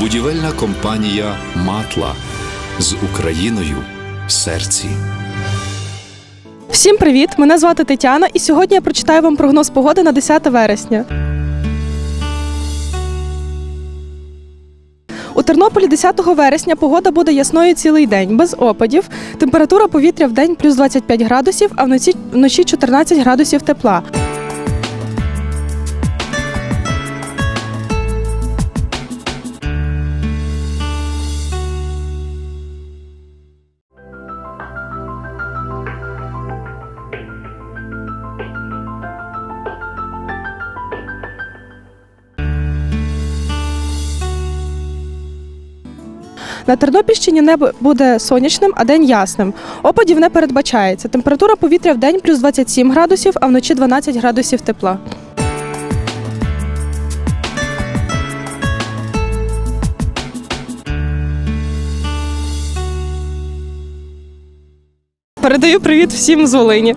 Будівельна компанія Матла з Україною в серці. Всім привіт! Мене звати Тетяна, і сьогодні я прочитаю вам прогноз погоди на 10 вересня. У Тернополі 10 вересня погода буде ясною цілий день, без опадів. Температура повітря в день плюс 25 градусів, а вночі, вночі 14 градусів тепла. На Тернопільщині небо буде сонячним, а день ясним. Опадів не передбачається. Температура повітря в день плюс 27 градусів, а вночі 12 градусів тепла. Передаю привіт всім з Волині.